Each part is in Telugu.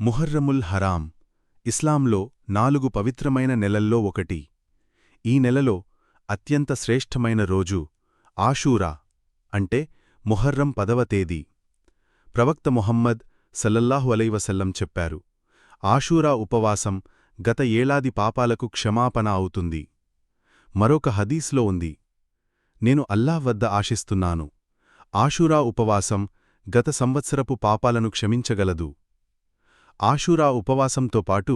ముహర్రముల్ హరాం ఇస్లాంలో నాలుగు పవిత్రమైన నెలల్లో ఒకటి. ఈ నెలలో అత్యంత శ్రేష్ఠమైన రోజు ఆషూరా అంటే ముహర్రం పదవ తేదీ. ప్రవక్త మొహమ్మద్ సల్లల్లాహు అలైవసల్లం చెప్పారు ఆషూరా ఉపవాసం గత ఏడాది పాపాలకు క్షమాపణ అవుతుంది. మరొక హదీస్లో ఉంది నేను అల్లాహ్ వద్ద ఆశిస్తున్నాను. ఆషూరా ఉపవాసం గత సంవత్సరపు పాపాలను క్షమించగలదు. ఆషూరా ఉపవాసంతో పాటు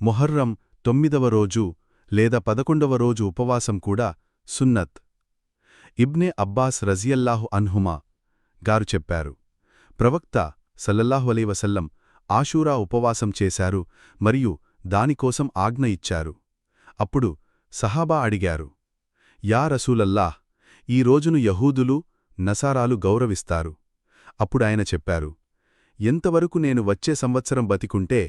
మొహర్రం తొమ్మిదవ రోజు లేదా పదకొండవ రోజు ఉపవాసం కూడా సున్నత్. ఇబ్నే అబ్బాస్ రజియల్లాహు అన్హుమా గారు చెప్పారు. ప్రవక్త సల్లల్లాహు అలీవసల్లం ఆషూరా ఉపవాసం చేశారు మరియు దానికోసం ఆజ్ఞ ఇచ్చారు. అప్పుడు సహాబా అడిగారు యా రసూలల్లాహ్ ఈ రోజును యహూదులు నసారాలు గౌరవిస్తారు. అప్పుడాయన చెప్పారు ఎంతవరకు నేను వచ్చే సంవత్సరం బతికుంటే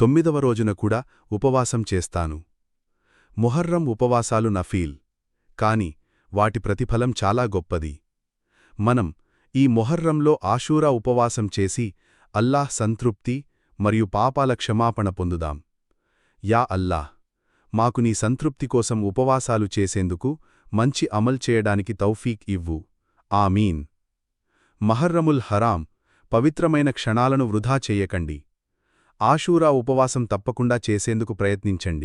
తొమ్మిదవ రోజున కూడా ఉపవాసం చేస్తాను. మొహర్రం ఉపవాసాలు నఫీల్. కాని వాటి ప్రతిఫలం చాలా గొప్పది. మనం ఈ మొహర్రంలో ఆషూరా ఉపవాసం చేసి అల్లాహ్ సంతృప్తి మరియు పాపాల క్షమాపణ పొందుదాం. యా అల్లాహ్ మాకు నీ సంతృప్తి కోసం ఉపవాసాలు చేసేందుకు మంచి అమల్ చేయడానికి తౌఫీక్ ఇవ్వు. ఆమీన్. మహర్రముల్ హరాం పవిత్రమైన క్షణాలను వృధా చెయ్యకండి ఆషూరా ఉపవాసం తప్పకుండా చేసేందుకు ప్రయత్నించండి.